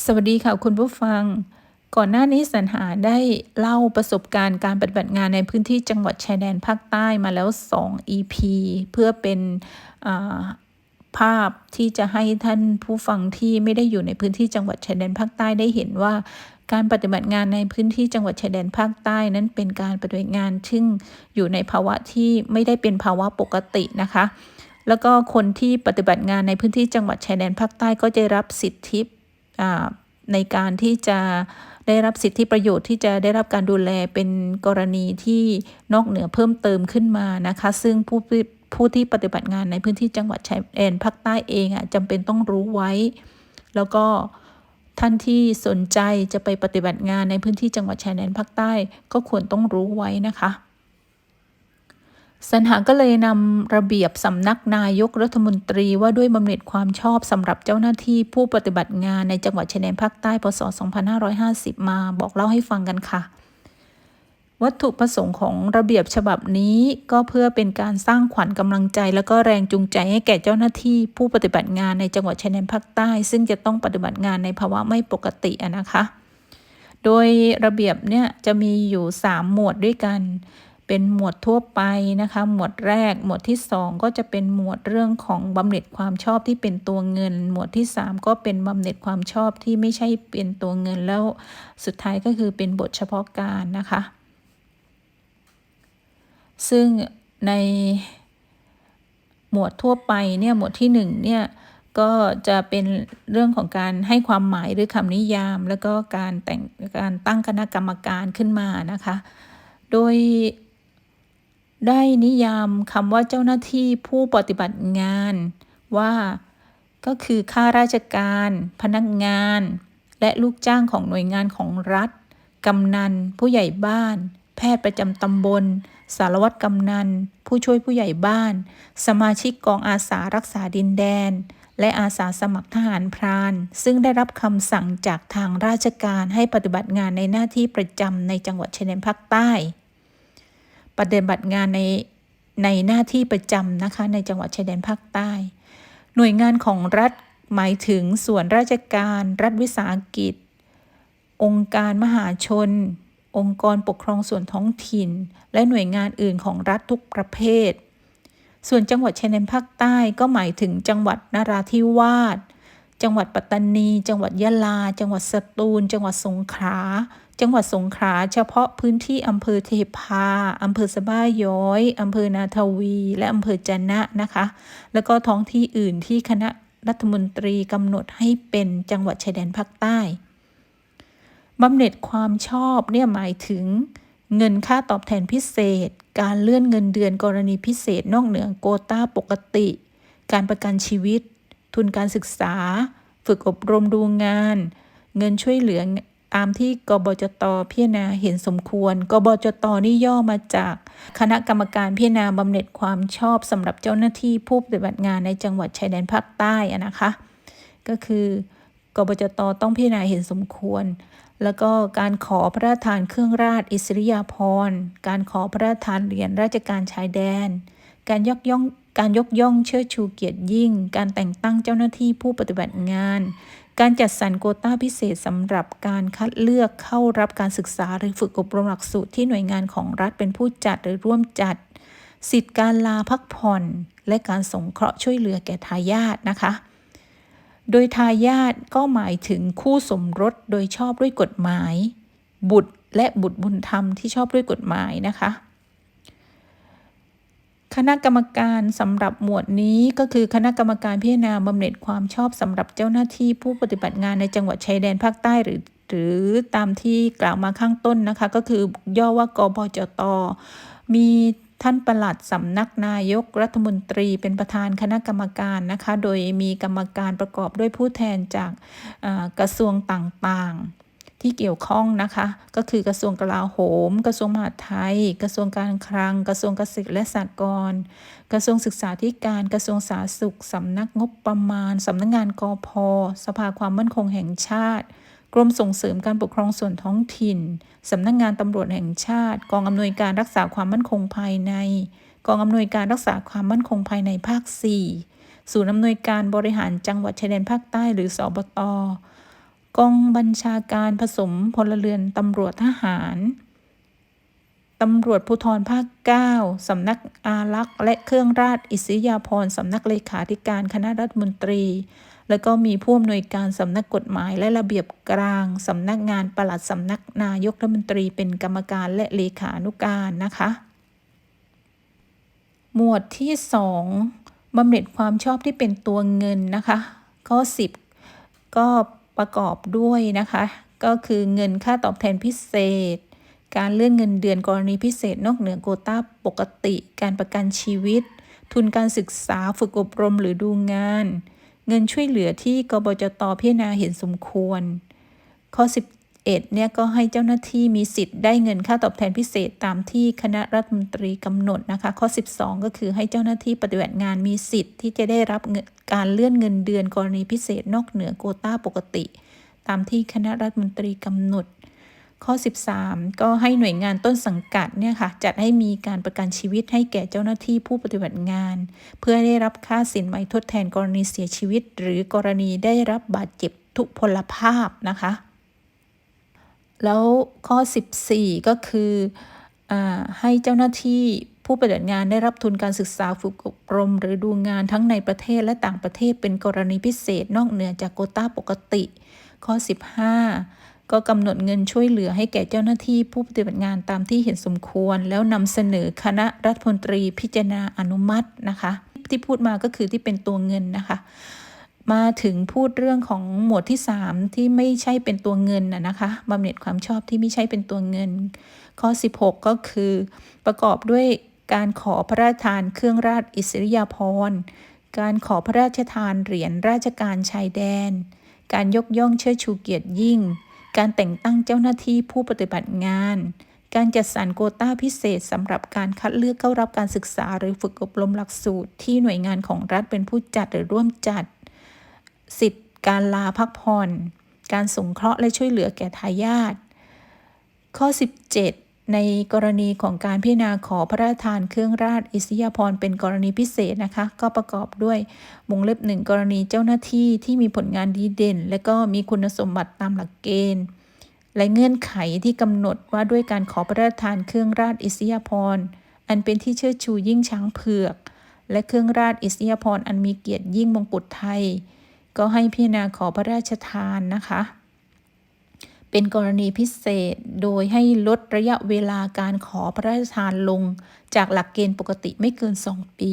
สวัสดีค่ะคุณผู้ฟัง ก่อนหน้านี้สรรหาได้เล่าประสบการณ์การปฏิบัติงานในพื้นที่จังหวัดชายแดนภาคใต้มาแล้ว 2 EP เพื่อเป็นภาพที่จะให้ท่านผู้ฟังที่ไม่ได้อยู่ในพื้นที่จังหวัดชายแดนภาคใต้ได้เห็นว่า การปฏิบัติงานในพื้นที่จังหวัดชายแดนภาคใต้นั้นเป็นการปฏิบัติงานซึ่งอยู่ในภาวะที่ไม่ได้เป็นภาวะปกตินะคะ แล้วก็คนที่ปฏิบัติงานในพื้นที่จังหวัดชายแดนภาคใต้ก็จะรับสิทธิ ในการที่จะได้รับสิทธิประโยชน์ที่จะได้รับการดูแลเป็นกรณีที่นอกเหนือเพิ่มเติมขึ้นมานะคะ ซึ่งผู้ผู้ที่ปฏิบัติงานในพื้นที่จังหวัดชายแดนภาคใต้เองอะจำเป็นต้องรู้ไว้ แล้วก็ท่านที่สนใจจะไปปฏิบัติงานในพื้นที่จังหวัดชายแดนภาคใต้ ก็ควรต้องรู้ไว้นะคะ สัญหาก็เลยนำระเบียบสำนักนายกรัฐมนตรีว่าด้วยบำเหน็จความชอบสำหรับเจ้าหน้าที่ผู้ปฏิบัติงานในจังหวัดชายแดนภาคใต้พศ 2550 มาบอกเล่าให้ฟังกันค่ะ วัตถุประสงค์ของระเบียบฉบับนี้ก็เพื่อเป็นการสร้างขวัญกำลังใจ และก็แรงจูงใจให้แก่เจ้าหน้าที่ผู้ปฏิบัติงานในจังหวัดชายแดนภาคใต้ ซึ่งจะต้องปฏิบัติงานในภาวะไม่ปกตินะคะ โดยระเบียบเนี่ยจะมีอยู่ 3 หมวดด้วยกัน เป็นหมวดทั่วไปนะคะ หมวดแรก หมวดที่ 2 ก็จะเป็นหมวดเรื่องของบำเหน็จความชอบที่เป็นตัวเงิน หมวดที่ 3 ก็เป็นบำเหน็จความชอบที่ไม่ใช่เป็นตัวเงินแล้วสุดท้ายก็คือเป็นบทเฉพาะการนะคะ ซึ่งในหมวดทั่วไปเนี่ยหมวดที่1เนี่ยก็จะเป็นเรื่องของการให้ความหมายหรือคำนิยาม แล้วก็การแต่งการตั้งคณะกรรมการขึ้นมานะคะ โดย ได้นิยามคำว่าเจ้าหน้าที่ผู้ปฏิบัติงานว่าก็คือข้าราชการ พนักงาน และลูกจ้างของหน่วยงานของรัฐ กำนัน ผู้ใหญ่บ้าน แพทย์ประจำตำบล สารวัตรกำนัน ผู้ช่วยผู้ใหญ่บ้าน สมาชิกกองอาสารักษาดินแดน และอาสาสมัครทหารพราน ซึ่งได้รับคำสั่งจากทางราชการให้ปฏิบัติงานในหน้าที่ประจำในจังหวัดชายแดนภาคใต้ ปฏิบัติงานในในหน้าที่ประจำนะคะ ในจังหวัดชายแดนภาคใต้ หน่วยงานของรัฐหมายถึงส่วนราชการ รัฐวิสาหกิจ องค์การมหาชน องค์กรปกครองส่วนท้องถิ่น และหน่วยงานอื่นของรัฐทุกประเภท ส่วนจังหวัดชายแดนภาคใต้ก็หมายถึงจังหวัดนาราธิวาสจังหวัดปัตตานี จังหวัดยะลา จังหวัดสตูล จังหวัดสงขลา จังหวัดสงขลาเฉพาะพื้นที่อำเภอเทพาอำเภอสบ้าย้อยอำเภอนาทวี และอำเภอจันนะนะคะ แล้วก็ท้องที่อื่นที่คณะรัฐมนตรีกำหนดให้เป็นจังหวัดชายแดนภาคใต้บำเหน็จความชอบเนี่ยหมายถึง เงินค่าตอบแทนพิเศษ การเลื่อนเงินเดือนกรณีพิเศษนอกเหนือโกต้าปกติ การประกันชีวิต ทุนการศึกษา ฝึกอบรมดูงาน เงินช่วยเหลือ ตามที่กบจตพิจารณาเห็นสมควร กบจตนี่ย่อมาจากคณะกรรมการพิจารณาบำเหน็จความชอบสำหรับเจ้าหน้าที่ผู้ปฏิบัติงานในจังหวัดชายแดนภาคใต้นะคะ ก็คือกบจตต้องพิจารณาเห็นสมควร แล้วก็การขอพระราชทานเครื่องราชอิสริยาภรณ์ การขอพระราชทานเหรียญราชการชายแดน การยกย่อง การยกย่องเชิดชูเกียรติยิ่ง การแต่งตั้งเจ้าหน้าที่ผู้ปฏิบัติงาน การจัดสรรโกต้าพิเศษสำหรับการคัดเลือกเข้ารับการศึกษาหรือฝึกอบรมหลักสูตรที่หน่วยงานของรัฐเป็นผู้จัดหรือร่วมจัด สิทธิการลาพักผ่อน และการสงเคราะห์ช่วยเหลือแก่ทายาทนะคะ โดยทายาทก็หมายถึงคู่สมรสโดยชอบด้วยกฎหมาย บุตรและบุตรบุญธรรมที่ชอบด้วยกฎหมายนะคะ คณะกรรมการสำหรับหมวดนี้ก็คือคณะกรรมการพิจารณาบำเหน็จความชอบสำหรับเจ้าหน้าที่ผู้ปฏิบัติงานในจังหวัดชายแดนภาคใต้หรือหรือตามที่กล่าวมาข้างต้นนะคะ ก็คือย่อว่ากบจต มีท่านประหลัดสำนักนายกรัฐมนตรีเป็นประธานคณะกรรมการนะคะ โดยมีกรรมการประกอบด้วยผู้แทนจากกระทรวงต่างๆ ที่เกี่ยวข้องนะคะ ก็คือกระทรวงกลาโหม กระทรวงมหาดไทย กระทรวงการคลัง กระทรวงเกษตรและสหกรณ์กระทรวงศึกษาธิการกระทรวงสาธารณสุขสำนักงบประมาณสำนักงานกอพสภาความมั่นคงแห่งชาติกรมส่งเสริมการปกครองส่วนท้องถิ่น สำนักงงานตำรวจแห่งชาติ กองอำนวยการรักษาความมั่นคงภายใน กองอำนวยการรักษาความมั่นคงภายในภาค 4 ศูนย์อำนวยการบริหารจังหวัดชายแดนภาคใต้หรือสอบต กองบัญชาการผสมพลเรือนตำรวจทหารตำรวจภูธรภาค 9 สำนักอารักษ์และเครื่องราชอิสยาภรณ์สำนักเลขาธิการคณะรัฐมนตรี แล้วก็มีผู้อำนวยการสำนักกฎหมายและระเบียบกลางสำนักงานปลัดสำนักนายกรัฐมนตรีเป็นกรรมการและเลขานุการนะคะ หมวดที่ 2บำเหน็จความชอบที่เป็นตัวเงินนะคะ ข้อ 10 ก็ ประกอบด้วยนะคะ ก็คือเงินค่าตอบแทนพิเศษ การเลื่อนเงินเดือนกรณีพิเศษ นอกเหนือโควต้าปกติ การประกันชีวิต ทุนการศึกษาฝึกอบรมหรือดูงาน เงินช่วยเหลือที่กบจตพิจารณาเห็นสมควร ข้อ 11เนี่ยก็ให้เจ้าหน้าที่มีสิทธิ์ได้เงินค่าตอบแทนพิเศษตามที่คณะรัฐมนตรีกำหนดนะคะ ข้อ 12 ก็คือให้เจ้าหน้าที่ปฏิบัติงานมีสิทธิ์ที่จะได้รับการเลื่อนเงินเดือนกรณีพิเศษนอกเหนือโควต้าปกติ ตามที่คณะรัฐมนตรีกำหนด ข้อ 13 ก็ให้หน่วยงานต้นสังกัดเนี่ยค่ะจัดให้มีการประกันชีวิตให้แก่เจ้าหน้าที่ผู้ปฏิบัติงาน เพื่อได้รับค่าสินไหมทดแทนกรณีเสียชีวิต หรือกรณีได้รับบาดเจ็บทุพพลภาพนะคะ แล้วข้อ 14 ก็คืออให้เจ้าหน้าที่ผู้ปฏิบัติงานได้รับทุนการศึกษาฝึกอบรม หรือดูงานทั้งในประเทศและต่างประเทศเป็นกรณีพิเศษนอกเหนือจากโควต้าปกติ ข้อ 15 ก็กำหนดเงินช่วยเหลือให้แก่เจ้าหน้าที่ผู้ปฏิบัติงานตามที่เห็นสมควร แล้วนำเสนอคณะรัฐมนตรีพิจารณาอนุมัตินะคะ ที่พูดมาก็คือที่เป็นตัวเงินนะคะ มาถึงพูดเรื่องของหมวดที่ 3 ที่ไม่ใช่เป็นตัวเงินนะนะคะบำเหน็จความชอบที่ไม่ใช่เป็นตัวเงิน ข้อ 16 ก็คือประกอบด้วยการขอพระราชทานเครื่องราชอิสริยาภรณ์ การขอพระราชทานเหรียญราชการชายแดน การยกย่องเชิดชูเกียรติยิ่ง การแต่งตั้งเจ้าหน้าที่ผู้ปฏิบัติงาน การจัดสรรโควต้าพิเศษสำหรับการคัดเลือกเข้ารับการศึกษาหรือฝึกอบรมหลักสูตรที่หน่วยงานของรัฐเป็นผู้จัดหรือร่วมจัด สิทธิการลาพักผ่อน การสงเคราะห์และช่วยเหลือแก่ทายาทข้อ 17 ในกรณีของการพิจารณาขอพระราชทานเครื่องราชอิสยาภรณ์เป็นกรณีพิเศษนะคะ ก็ประกอบด้วยวงเล็บหนึ่งกรณีเจ้าหน้าที่ที่มีผลงานดีเด่น และก็มีคุณสมบัติตามหลักเกณฑ์ และเงื่อนไขที่กำหนดว่าด้วยการขอพระราชทานเครื่องราชอิสยาภรณ์อันเป็นที่เชิดชูยิ่งช้างเผือก และเครื่องราชอิสยาภรณ์อันมีเกียรติยิ่งมงกุฎไทย ก็ให้พิจารณาขอพระราชทานนะคะ เป็นกรณีพิเศษโดยให้ลดระยะเวลาการขอพระราชทานลง จากหลักเกณฑ์ปกติไม่เกิน 2 ปี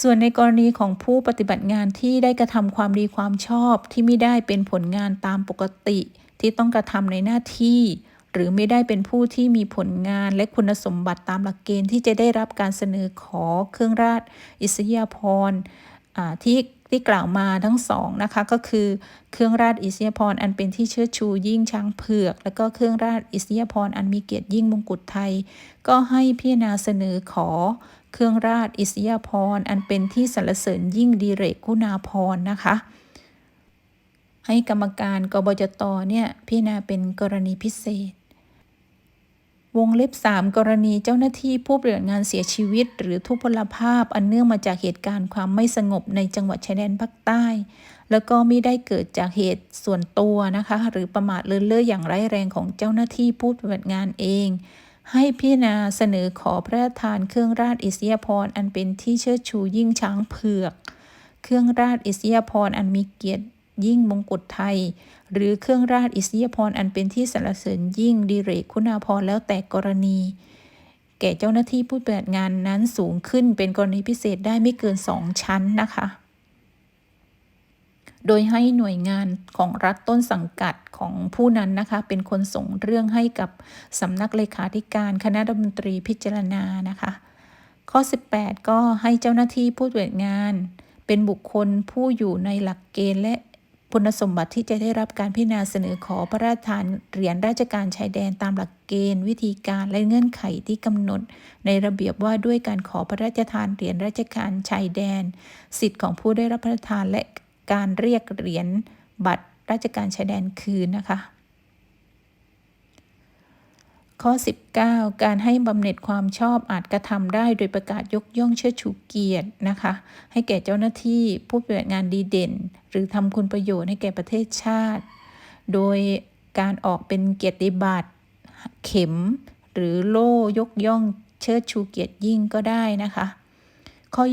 ส่วนในกรณีของผู้ปฏิบัติงานที่ได้กระทำความดีความชอบที่ไม่ได้เป็นผลงานตามปกติที่ต้องกระทำในหน้าที่ หรือไม่ได้เป็นผู้ที่มีผลงานและคุณสมบัติตามหลักเกณฑ์ที่จะได้รับการเสนอขอเครื่องราชอิสยาภรณ์ ที่ที่กล่าวมาทั้งสองนะคะก็คือเครื่องราชอิสริยาภรอันเป็นที่เชิดชูยิ่งช้างเผือก และก็เครื่องราชอิสริยาภรอันมีเกียรติยิ่งมงกุฎไทย ก็ให้พิจารณาเสนอขอ เครื่องราชอิสริยาภรอันเป็นที่สรรเสริญยิ่งดีเรกคุณาภรนะคะ ให้กรรมการกบจตเนี่ยพิจารณาเป็นกรณีพิเศษ วงเล็บ 3 กรณีเจ้าหน้าที่ผู้ปฏิบัติงานเสียชีวิต หรือทุพพลภาพอันเนื่องมาจากเหตุการณ์ความไม่สงบในจังหวัดชายแดนภาคใต้ แล้วก็ไม่ได้เกิดจากเหตุส่วนตัวนะคะ หรือประมาทเลินเล่ออย่างร้ายแรงของเจ้าหน้าที่ผู้ปฏิบัติงานเอง ให้พิจารณาเสนอขอพระราชทานเครื่องราชอิสริยาภรณ์อันเป็นที่เชิดชูยิ่งช้างเผือก เครื่องราชอิสริยาภรณ์อันมีเกียรติ ยิ่งมงกุฎไทย หรือเครื่องราชอิสริยาภรอันเป็นที่สรรเสริญยิ่งดีเรกคุณาภรแล้วแต่กรณี แก่เจ้าหน้าที่ผู้ปฏิบัติงานนั้นสูงขึ้นเป็นกรณีพิเศษได้ไม่เกิน2ชั้นนะคะ โดยให้หน่วยงานของรัฐต้นสังกัดของผู้นั้นนะคะ เป็นคนส่งเรื่องให้กับสำนักเลขาธิการคณะรัฐมนตรีพิจารณานะคะข้อ 18 ก็ให้เจ้าหน้าที่ผู้ปฏิบัติงาน เป็นบุคคลผู้อยู่ในหลักเกณฑ์และ คุณสมบัติที่จะได้รับการพิจารณาเสนอขอพระราชทานเหรียญราชการชายแดนตามหลักเกณฑ์ วิธีการและเงื่อนไขที่กำหนด ในระเบียบว่าด้วยการขอพระราชทานเหรียญราชการชายแดน สิทธิ์ของผู้ได้รับพระราชทานและการเรียกเหรียญบัตรราชการชายแดนคืนนะคะ ข้อ 19 การให้บำเหน็จความชอบอาจกระทำได้โดยประกาศยกย่องเชิดชูเกียรตินะคะ ให้แก่เจ้าหน้าที่ผู้ปฏิบัติงานดีเด่น หรือทำคุณประโยชน์ให้แก่ประเทศชาติ โดยการออกเป็นเกียรติบัตรเข็ม หรือโล่ยกย่องเชิดชูเกียรติยิ่งก็ได้นะคะ ข้อ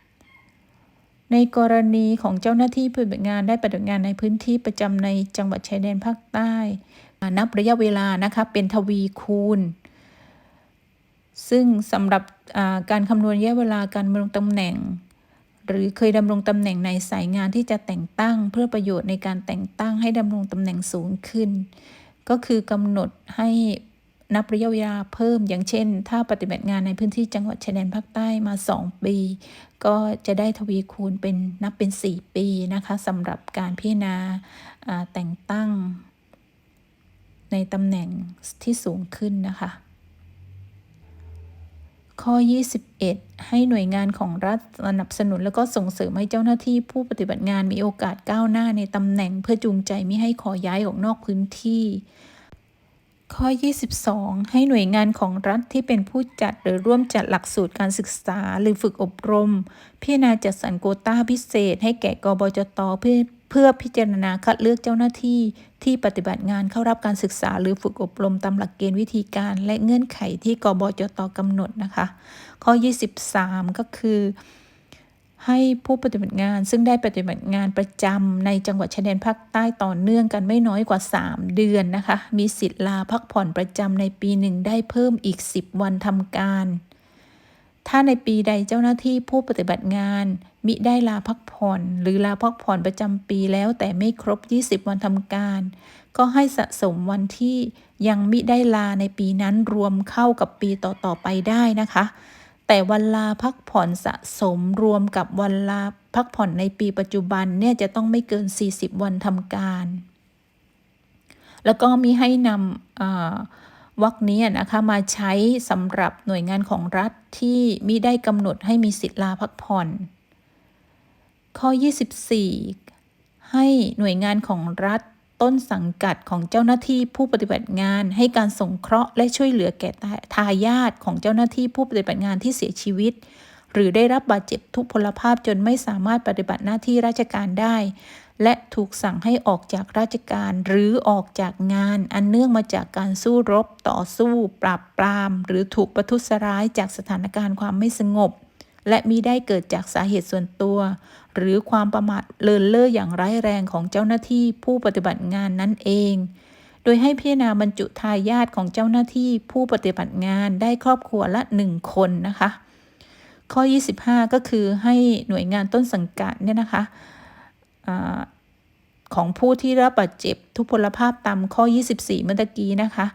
20 ในกรณีของเจ้าหน้าที่ปฏิบัติงานได้ปฏิบัติงานในพื้นที่ประจำในจังหวัดชายแดนภาคใต้ นับระยะเวลานะคะเป็นทวีคูณ ซึ่งสำหรับการคำนวณระยะเวลาการดำรงตำแหน่ง หรือเคยดำรงตำแหน่งในสายงานที่จะแต่งตั้ง เพื่อประโยชน์ในการแต่งตั้งให้ดำรงตำแหน่งสูงขึ้น ก็คือกำหนดให้นับระยะเวลาเพิ่มอย่างเช่น ถ้าปฏิบัติงานในพื้นที่จังหวัดชายแดนภาคใต้มา 2 ปี ก็จะได้ทวีคูณเป็นนับเป็น 4 ปีนะคะสำหรับการพิจารณาแต่งตั้ง ในตำแหน่งที่สูงขึ้นนะคะ ข้อ 21 ให้หน่วยงานของรัฐสนับสนุน และก็ส่งเสริมให้เจ้าหน้าที่ผู้ปฏิบัติงานมีโอกาสก้าวหน้าในตำแหน่งเพื่อจูงใจไม่ให้ขอย้ายออกนอกพื้นที่ ข้อ 22 ให้หน่วยงานของรัฐที่เป็นผู้จัดหรือร่วมจัดหลักสูตรการศึกษาหรือฝึกอบรม พิจารณาจัดสรรโกต้าพิเศษ ให้แก่กบจตเพื่อ พื่อพิจารณาคัดเลือกเจ้าหน้าที่ที่ปฏิบัติงานเข้ารับการศึกษา หรือฝึกอบรมตามหลักเกณฑ์วิธีการ และเงื่อนไขที่กบจตกำหนดนะคะ ข้อ 23 ก็คือ ให้ผู้ปฏิบัติงานซึ่งได้ปฏิบัติงานประจำในจังหวัดชายแดนภาคใต้ต่อเนื่องกันไม่น้อยกว่า 3 เดือนนะคะ มีสิทธิ์ลาพักผ่อนประจำในปีหนึ่งได้เพิ่มอีก 10 วันทำการ ถ้าในปีใดเจ้าหน้าที่ผู้ปฏิบัติงาน มิได้ลาพักผ่อน หรือลาพักผ่อนประจำปีแล้วแต่ไม่ครบ 20 วันทำการ ก็ให้สะสมวันที่ยังมิได้ลาในปีนั้นรวมเข้ากับปีต่อๆไปได้นะคะ แต่วันลาพักผ่อนสะสมรวมกับวันลาพักผ่อนในปีปัจจุบันเนี่ยจะต้องไม่เกิน 40 วันทำการ แล้วก็มีให้นำ วักนี้นะคะมาใช้สำหรับหน่วยงานของรัฐที่มิได้กำหนดให้มีสิทธิลาพักผ่อน ข้อ 24 ให้หน่วยงานของรัฐต้นสังกัดของเจ้าหน้าที่ผู้ปฏิบัติงาน ให้การสงเคราะห์และช่วยเหลือแก่ทายาทของเจ้าหน้าที่ผู้ปฏิบัติงานที่เสียชีวิต หรือได้รับบาดเจ็บทุกพลภาพจนไม่สามารถปฏิบัติหน้าที่ราชการได้ และถูกสั่งให้ออกจากราชการหรือออกจากงาน อันเนื่องมาจากการสู้รบ ต่อสู้ ปราบปราม หรือถูกประทุษร้ายจากสถานการณ์ความไม่สงบ และมีได้เกิดจากสาเหตุส่วนตัว หรือความประมาทเลินเล่ออย่างร้ายแรงของเจ้าหน้าที่ผู้ปฏิบัติงานนั่นเอง โดยให้พิจารณาบรรจุทายาทของเจ้าหน้าที่ผู้ปฏิบัติงานได้ครอบครัวละหนึ่งคนนะคะ ข้อ 25 ก็คือให้หน่วยงานต้นสังกัดเนี่ยนะคะ ของผู้ที่รับบาดเจ็บทุพพลภาพตามข้อ 24 เมื่อกี้นะคะ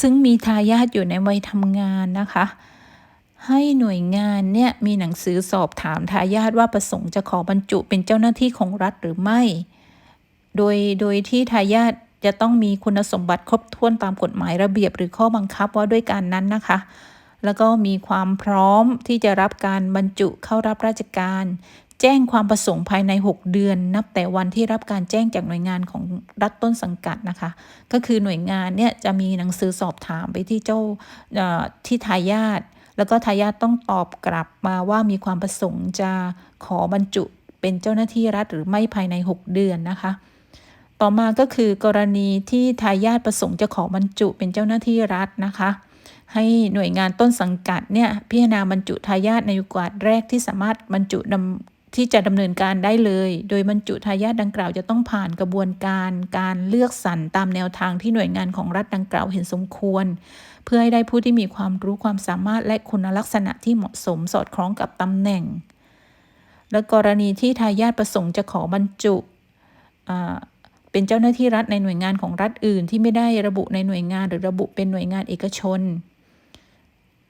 ซึ่งมีทายาทอยู่ในวัยทำงานนะคะ ให้หน่วยงานเนี่ยมีหนังสือสอบถามทายาทว่าประสงค์จะขอบรรจุเป็นเจ้าหน้าที่ของรัฐหรือไม่ โดยโดยที่ทายาทจะต้องมีคุณสมบัติครบถ้วนตามกฎหมายระเบียบหรือข้อบังคับว่าด้วยการนั้นนะคะ แล้วก็มีความพร้อมที่จะรับการบรรจุเข้ารับราชการ แจ้งความประสงค์ภายใน 6 เดือน นับแต่วันที่รับการแจ้งจากหน่วยงานของรัฐต้นสังกัดนะคะ ก็คือหน่วยงานเนี่ยจะมีหนังสือสอบถามไปที่เจ้าที่ทายาทแล้วก็ทายาทต้องตอบกลับมาว่ามีความประสงค์จะขอบรรจุเป็นเจ้าหน้าที่รัฐหรือไม่ภายใน 6 เดือนนะคะ ต่อมาก็คือกรณีที่ทายาทประสงค์จะขอบรรจุเป็นเจ้าหน้าที่รัฐนะคะให้หน่วยงานต้นสังกัดเนี่ยพิจารณาบรรจุทายาทในโอกาสแรกที่สามารถบรรจุด ที่จะดำเนินการได้เลย โดยบรรจุทายาทดังกล่าวจะต้องผ่านกระบวนการการเลือกสรรตามแนวทางที่หน่วยงานของรัฐดังกล่าวเห็นสมควร เพื่อให้ได้ผู้ที่มีความรู้ความสามารถและคุณลักษณะที่เหมาะสมสอดคล้องกับตำแหน่ง และกรณีที่ทายาทประสงค์จะขอบรรจุเป็นเจ้าหน้าที่รัฐในหน่วยงานของรัฐอื่น ที่ไม่ได้ระบุในหน่วยงานหรือระบุเป็นหน่วยงานเอกชน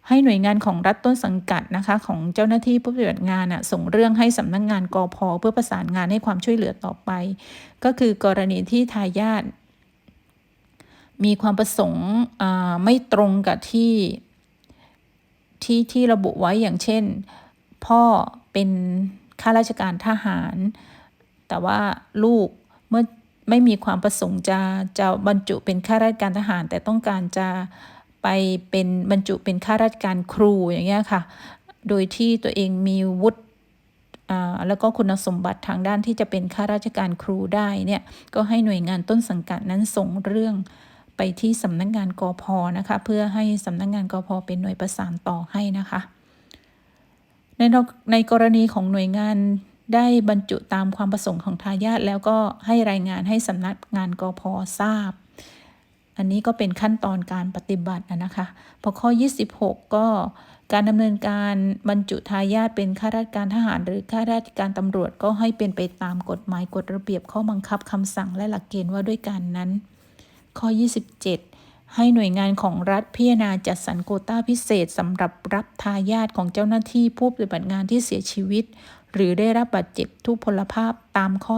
ให้หน่วยงานของรัฐต้นสังกัดนะคะ ของเจ้าหน้าที่ผู้ปฏิบัติงานส่งเรื่องให้สำนักงงานกอพอเพื่อประสานงานให้ความช่วยเหลือต่อไป ก็คือกรณีที่ทายาทมีความประสงค์ไม่ตรงกับที่ที่ที่ระบุไว้อย่างเช่น พ่อเป็นข้าราชการทหาร แต่ว่าลูกเมื่อไม่มีความประสงค์จะจะบรรจุเป็นข้าราชการทหาร แต่ต้องการจะ ไปเป็นบรรจุเป็นข้าราชการครูอย่างเงี้ยค่ะ โดยที่ตัวเองมีวุฒิอ่าแล้วก็คุณสมบัติทางด้านที่จะเป็นข้าราชการครูได้เนี่ยก็ให้หน่วยงานต้นสังกัดนั้นส่งเรื่องไปที่สำนักงานกพนะคะ เพื่อให้สำนักงานกพเป็นหน่วยประสานต่อให้นะคะ ในในกรณีของหน่วยงานได้บรรจุตามความประสงค์ของทายาทแล้วก็ให้รายงานให้สำนักงานกพทราบ อันนี้ก็เป็นขั้นตอนการปฏิบัตินะนะคะ พอข้อ 26 ก็การดำเนินการบรรจุทายาทเป็นข้าราชการทหาร หรือข้าราชการตำรวจก็ให้เป็นไปตามกฎหมายกฎระเบียบข้อบังคับคำสั่งและหลักเกณฑ์ว่าด้วยการนั้น ข้อ 27 ให้หน่วยงานของรัฐพิจารณาจัดสรรโควต้าพิเศษสำหรับรับทายาทของเจ้าหน้าที่ผู้ปฏิบัติงานที่เสียชีวิต หรือได้รับบาดเจ็บทุพพลภาพตามข้อ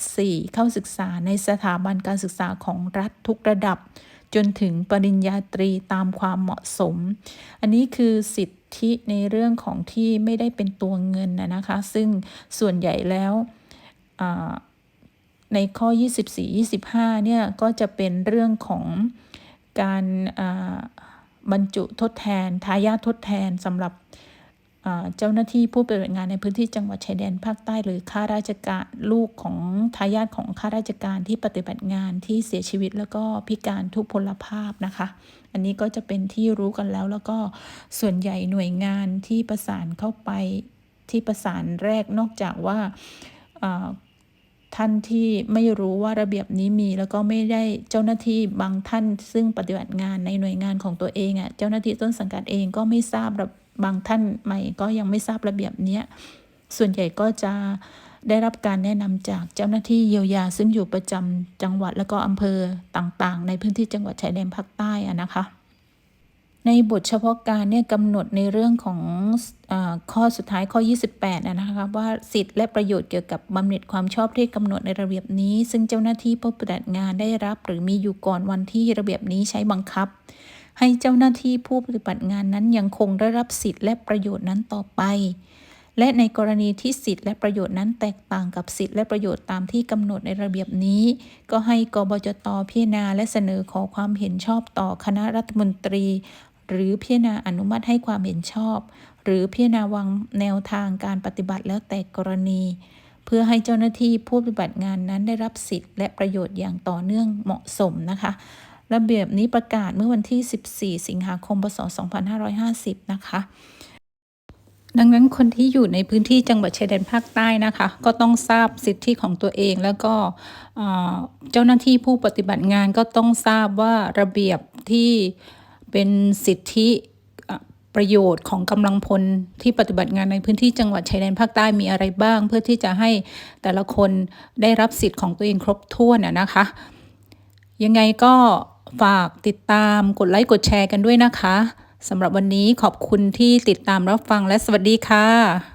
24 เข้าศึกษาในสถาบันการศึกษาของรัฐทุกระดับ จนถึงปริญญาตรีตามความเหมาะสม อันนี้คือสิทธิในเรื่องของที่ไม่ได้เป็นตัวเงินนะนะคะ ซึ่งส่วนใหญ่แล้วอ่าในข้อ 24-25 เนี่ย ก็จะเป็นเรื่องของการบรรจุทดแทนทายาททดแทนสำหรับ เจ้าหน้าที่ผู้ปฏิบัติงานในพื้นที่จังหวัดชายแดนภาคใต้ หรือข้าราชการลูกของทายาทของข้าราชการที่ปฏิบัติงานที่เสียชีวิตแล้วก็พิการทุพพลภาพนะคะ อันนี้ก็จะเป็นที่รู้กันแล้วแล้วก็ส่วนใหญ่หน่วยงานที่ประสานเข้าไปที่ประสานแรกนอกจากว่าท่านที่ไม่รู้ว่าระเบียบนี้มี แล้วก็ไม่ได้เจ้าหน้าที่บางท่าน ซึ่งปฏิบัติงานในหน่วยงานของตัวเองอะ่ะเจ้าหน้าที่ต้นสังกัดเองก็ไม่ทราบ บางท่านใหม่ก็ยังไม่ทราบระเบียบนี้ส่วนใหญ่ก็จะได้รับการแนะนำจากเจ้าหน้าที่เยียวยา ซึ่งอยู่ประจำจังหวัดแล้วก็อำเภอต่างๆ ในพื้นที่จังหวัดชายแดนภาคใต้อะนะคะ ในบทเฉพาะการเนี่ยกำหนดในเรื่องของอข้อสุดท้ายข้อ 28นะนะคะว่าสิทธิและประโยชน์เกี่ยวกับบำเหน็จความชอบที่กำหนดในระเบียบนี้ ซึ่งเจ้าหน้าที่ผู้ปฏิบัติงานได้รับ หรือมีอยู่ก่อนวันที่ระเบียบนี้ใช้บังคับ ให้เจ้าหน้าที่ผู้ปฏิบัติงานนั้นยังคงได้รับสิทธิและประโยชน์นั้นต่อไป และในกรณีที่สิทธิและประโยชน์นั้นแตกต่างกับสิทธิและประโยชน์ตามที่กำหนดในระเบียบนี้ ก็ให้กบจตพิจารณาและเสนอขอความเห็นชอบต่อคณะรัฐมนตรี หรือพิจารณาอนุมัติให้ความเห็นชอบ หรือพิจารณาวางแนวทางการปฏิบัติแล้วแต่กรณีเพื่อให้เจ้าหน้าที่ผู้ปฏิบัติงานนั้นได้รับสิทธิและประโยชน์อย่างต่อเนื่องเหมาะสมนะคะ ระเบียบนี้ประกาศเมื่อวันที่ 14 สิงหาคม พศ 2550 นะคะ ดังนั้นคนที่อยู่ในพื้นที่จังหวัดชายแดนภาคใต้นะคะ ก็ต้องทราบสิทธิของตัวเอง แล้วก็เจ้าหน้าที่ผู้ปฏิบัติงานก็ต้องทราบว่าระเบียบที่เป็นสิทธิประโยชน์ของกำลังพลที่ปฏิบัติงานในพื้นที่จังหวัดชายแดนภาคใต้มีอะไรบ้าง เพื่อที่จะให้แต่ละคนได้รับสิทธิ์ของตัวเองครบถ้วนนะคะ ยังไงก็ ฝากติดตามกดไลค์กดแชร์กันด้วยนะคะสำหรับวันนี้ขอบคุณที่ติดตามรับฟังและสวัสดีค่ะ